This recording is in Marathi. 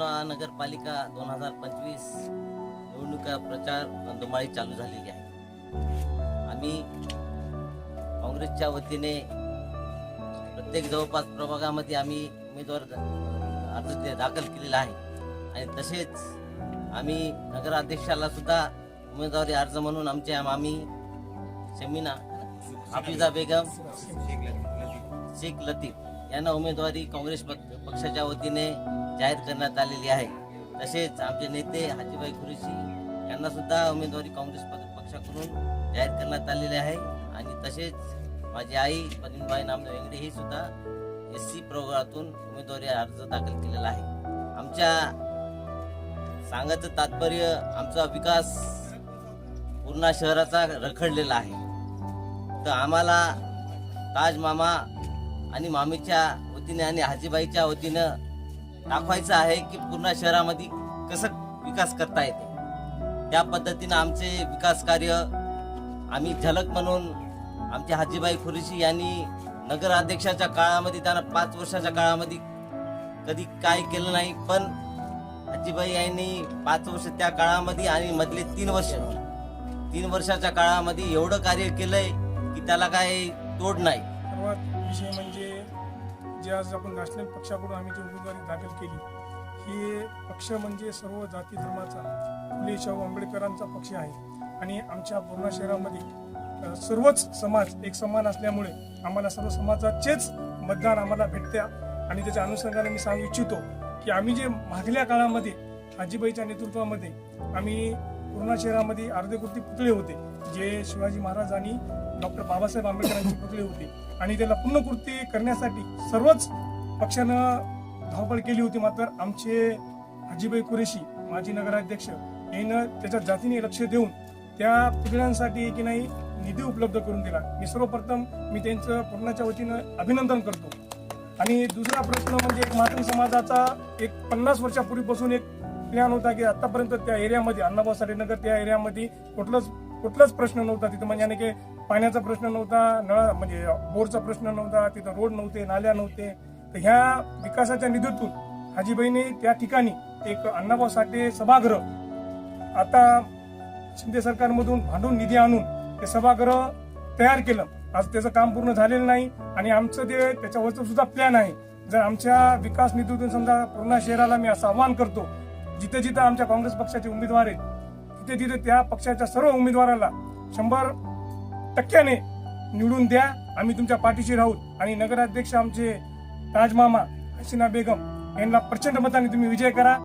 महानगरपालिका दोन हजार पंचवीस निवडणुका प्रचार धुमाळी चालू झालेली आहे. आम्ही काँग्रेसच्या वतीने प्रत्येक जवळपास प्रभागामध्ये आम्ही उमेदवार अर्ज दाखल केलेला आहे. आणि तसेच आम्ही नगराध्यक्षाला सुद्धा उमेदवारी अर्ज म्हणून आमच्या मामी शमीना हाफिजा बेगम शेख लतीफ. यांना उमेदवारी काँग्रेस पक- पक्षाच्या वतीने जाहीर करण्यात आलेली आहे. तसेच आमचे नेते हाजीबाई खुरेशी यांना सुद्धा उमेदवारी काँग्रेस पक्षाकडून जाहीर करण्यात आलेली आहे. आणि तसेच माझी आई पद्मबाई नामदेव वेंगडे ही सुद्धा एस सी प्रवर्गातून उमेदवारी अर्ज दाखल केलेला आहे. आमच्या सांगायचं तात्पर्य आमचा विकास पूर्ण शहराचा रखडलेला आहे. तर आम्हाला ताज मामा आणि मामीच्या वतीने आणि हाजीबाईच्या वतीनं दाखवायचं आहे की पूर्ण शहरामध्ये कसं विकास करता येते. त्या पद्धतीनं आमचे विकास कार्य आम्ही झलक म्हणून आमचे हाजीबाई खुरीशी यांनी नगराध्यक्षाच्या काळामध्ये त्यांना पाच वर्षाच्या काळामध्ये कधी काय केलं नाही पण हाजीबाई यांनी पाच वर्ष त्या काळामध्ये आणि मधले तीन वर्ष तीन वर्षाच्या काळामध्ये एवढं कार्य केलंय की त्याला काय तोड नाही. विषय म्हणजे जे आज आपण नॅशनल पक्षाकडून आम्ही जी उमेदवारी दाखल केली ही पक्ष म्हणजे सर्व जाती धर्माचा फुले शाहू आंबेडकरांचा पक्ष आहे. आणि आमच्या पूर्णा शहरामध्ये सर्वच समाज एक समान असल्यामुळे आम्हाला सर्व समाजाचेच मतदान आम्हाला भेटत्या. आणि त्याच्या अनुषंगाने मी सांगू इच्छितो की आम्ही जे मागल्या काळामध्ये आजीबाईच्या नेतृत्वामध्ये आम्ही पूर्णा शहरामध्ये अर्धकृती पुतळे होते जे शिवाजी महाराज आणि डॉक्टर बाबासाहेब आंबेडकरांची पुतळे होते. आणि त्याला पूर्णकृती करण्यासाठी सर्वच पक्षानं धावपळ केली होती मात्र आमचे हाजीबाई कुरेशी माजी नगराध्यक्ष यानं त्याच्या जातीने लक्ष देऊन त्या पुतळ्यांसाठी की नाही निधी उपलब्ध करून दिला. मी सर्वप्रथम मी त्यांचं पूर्णाच्या वतीनं अभिनंदन करतो. आणि दुसरा प्रश्न म्हणजे एक मातृ समाजाचा एक पन्नास वर्षापूर्वीपासून एक प्लॅन होता की आतापर्यंत त्या एरियामध्ये अण्णाभाऊ साठे नगर त्या एरियामध्ये कुठलंच कुठलाच प्रश्न नव्हता. तिथं म्हणजे आणि की पाण्याचा प्रश्न नव्हता नळ म्हणजे बोरचा प्रश्न नव्हता तिथं रोड नव्हते नाल्या नव्हते. तर ह्या विकासाच्या निधीतून हाजीबाईने त्या ठिकाणी एक अण्णाभाऊ साठे सभागृह आता शिंदे सरकारमधून भांडून निधी आणून ते सभागृह तयार केलं. आज त्याचं काम पूर्ण झालेलं नाही आणि आमचं ते त्याच्यावरचं सुद्धा प्लॅन आहे. जर आमच्या विकास निधीतून समजा पूर्ण शहराला मी असं आव्हान करतो जिथे जिथे आमच्या काँग्रेस पक्षाचे उमेदवार आहेत तिथे तिथे त्या पक्षाच्या सर्व उमेदवाराला शंभर टक्क्याने निवडून द्या. आम्ही तुमच्या पाठीशी राहू. आणि नगराध्यक्ष आमचे राजमामा हसीना बेगम यांना प्रचंड मताने तुम्ही विजय करा.